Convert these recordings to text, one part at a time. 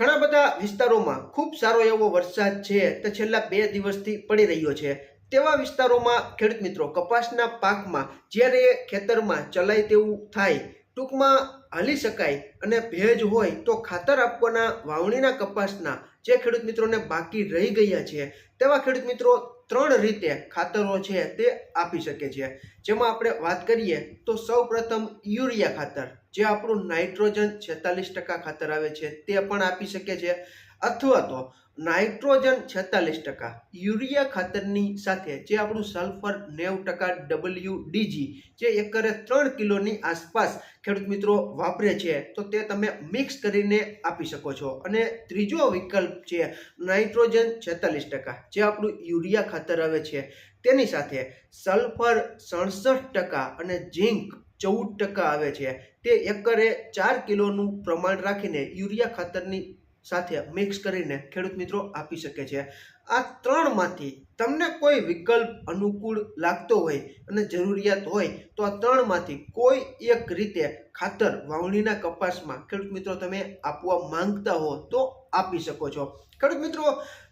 ઘણા બધા વિસ્તારોમાં ખૂબ સારો એવો વરસાદ છે તે છેલ્લા બે દિવસથી પડી રહ્યો છે. તેવા વિસ્તારોમાં ખેડૂત મિત્રો કપાસના પાકમાં જ્યારે ખેતરમાં ચલાય તેવું થાય, ટૂંકમાં હાલી શકાય અને ભેજ હોય તો ખાતર આપવાના વાવણીના કપાસના જે ખેડૂત મિત્રોને બાકી રહી ગયા છે, તેવા ખેડૂત મિત્રો ત્રણ રીતે ખાતરો છે તે આપી શકે છે. જેમાં આપણે વાત કરીએ તો સૌ પ્રથમ યુરિયા ખાતર. જે આપણું નાઇટ્રોજન છેતાલીસ ટકા ખાતર આવે છે, તે પણ આપી શકે છે. અથવા તો નાઇટ્રોજન છેતાલીસ ટકા યુરિયા ખાતરની સાથે જે આપણું સલ્ફર નેવું ટકા ડબલ્યુ ડીજી જે એકરે ત્રણ કિલોની આસપાસ ખેડૂત મિત્રો વાપરે છે, તો તે તમે મિક્સ કરીને આપી શકો છો. અને ત્રીજો વિકલ્પ છે નાઇટ્રોજન છેતાલીસ ટકા જે આપણું યુરિયા ખાતર આવે છે, તેની સાથે સલ્ફર સડસઠ ટકા અને ઝીંક ચૌદ ટકા આવે છે. તે એકરે ચાર કિલોનું પ્રમાણ રાખીને યુરિયા ખાતરની સાથે મિક્સ કરીને ખેડૂત મિત્રો આપી શકે છે. આ ત્રણમાંથી તમને કોઈ વિકલ્પ અનુકૂળ લાગતો હોય અને જરૂરિયાત હોય તો આ ત્રણમાંથી કોઈ એક રીતે ખાતર વાવણીના કપાસમાં ખેડૂત મિત્રો તમે આપવા માંગતા હો તો આપી શકો છો. ખેડૂત મિત્રો,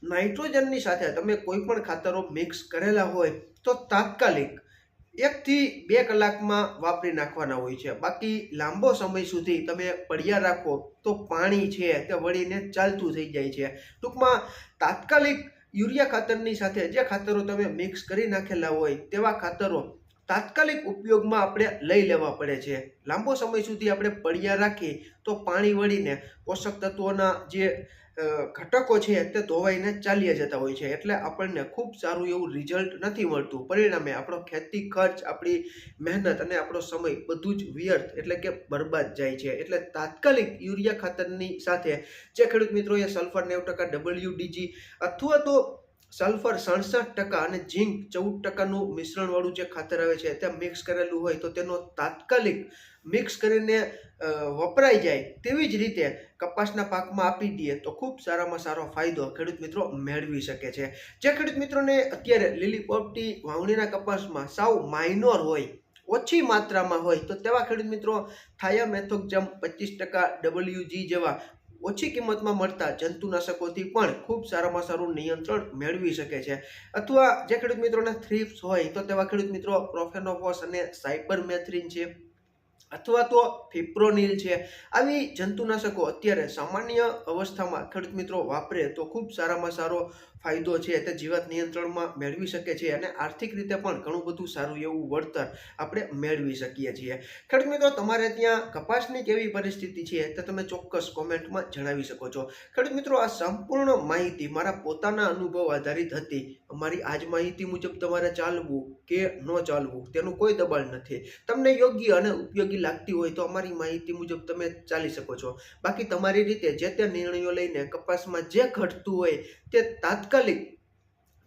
નાઇટ્રોજનની સાથે તમે કોઈ પણ ખાતરો મિક્સ કરેલા હોય તો તાત્કાલિક એકથી બે કલાકમાં વાપરી નાખવાના હોય છે. બાકી લાંબો સમય સુધી તમે પડ્યા રાખો તો પાણી છે તે વળીને ચાલતું થઈ જાય છે. ટૂંકમાં તાત્કાલિક યુરિયા ખાતરની સાથે જે ખાતરો તમે મિક્સ કરી નાખેલા હોય તેવા ખાતરો તાત્કાલિક ઉપયોગમાં આપણે લઈ લેવા પડે છે. લાંબો સમય સુધી આપણે પડ્યા રાખી તો પાણી વળીને પોષક તત્વોના જે ઘટકો છે તે ધોવાઈને ચાલ્યા જતા હોય છે. એટલે આપણને ખૂબ સારું એવું રિઝલ્ટ નથી મળતું. પરિણામે આપણો ખેતી ખર્ચ, આપણી મહેનત અને આપણો સમય બધું જ વ્યર્થ એટલે કે બરબાદ જાય છે. એટલે તાત્કાલિક યુરિયા ખાતરની સાથે જે ખેડૂત મિત્રોએ સલ્ફર નેવ ટકા ડબલ્યુ ડીજી અથવા તો સલ્ફર સડસઠ ટકા અને ઝીંક ચૌદ ટકાનું મિશ્રણવાળું જે ખાતર આવે છે તે મિક્સ કરેલું હોય તો તેનો તાત્કાલિક મિક્સ કરીને વપરાઈ જાય તેવી જ રીતે કપાસના પાકમાં આપી દઈએ તો ખૂબ સારામાં સારો ફાયદો ખેડૂત મિત્રો મેળવી શકે છે. જે ખેડૂત મિત્રોને અત્યારે લીલી પોપટી વાવણીના કપાસમાં સાવ માઇનોર હોય, ઓછી માત્રામાં હોય તો તેવા ખેડૂત મિત્રો, થાયા મેથોક્જમ પચીસ ટકા ડબલ્યુજી જેવા ઓછી કિંમતમાં મળતા જંતુનાશકોથી પણ ખૂબ સારામાં સારું નિયંત્રણ મેળવી શકે છે. અથવા જે ખેડૂત મિત્રોને થ્રીપ્સ હોય, તો તેવા ખેડૂત મિત્રો પ્રોફેનોફોસ અને સાયપરમેથ્રિન છે, અથવા તો ફિપ્રોનિલ છે. આવી જંતુનાશકો અત્યારે સામાન્ય અવસ્થામાં ખેડૂત મિત્રો વાપરે તો ખૂબ સારામાં સારો ફાયદો છે તે જીવાત નિયંત્રણમાં મેળવી શકે છે અને આર્થિક રીતે પણ ઘણું બધું સારું એવું વળતર આપણે મેળવી શકીએ છીએ. ખેડૂત મિત્રો, તમારે ત્યાં કપાસની કેવી પરિસ્થિતિ છે તે તમે ચોક્કસ કોમેન્ટમાં જણાવી શકો છો. ખેડૂત મિત્રો, આ સંપૂર્ણ માહિતી મારા પોતાના અનુભવ આધારિત હતી. અમારી આજ માહિતી મુજબ તમારે ચાલવું કે ન ચાલવું તેનું કોઈ દબાણ નથી. તમને યોગ્ય અને ઉપયોગી લાગતી હોય તો અમારી માહિતી મુજબ તમે ચાલી શકો છો. બાકી તમારી રીતે જે તે નિર્ણયો લઈને કપાસમાં જે ઘટતું હોય તે તાત્કાલિક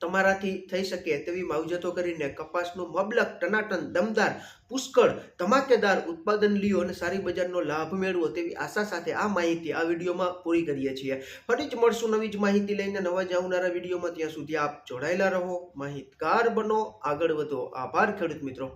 તમારાથી થઈ શકે તેવી માવજતો કરીને કપાસનું મબલક, ટનાટન, દમદાર, પુષ્કળ, ધમાકેદાર ઉત્પાદન લ્યો અને સારી બજારનો લાભ મેળવો તેવી આશા સાથે આ માહિતી આ વિડીયોમાં પૂરી કરીએ છીએ. ફરી જ મળશું નવી જ માહિતી લઈને. નવા જ આવનારા વિડીયોમાં ત્યાં સુધી આપ જોડાયેલા રહો. માહિતગાર બનો. આગળ વધો. આભાર ખેડૂત મિત્રો.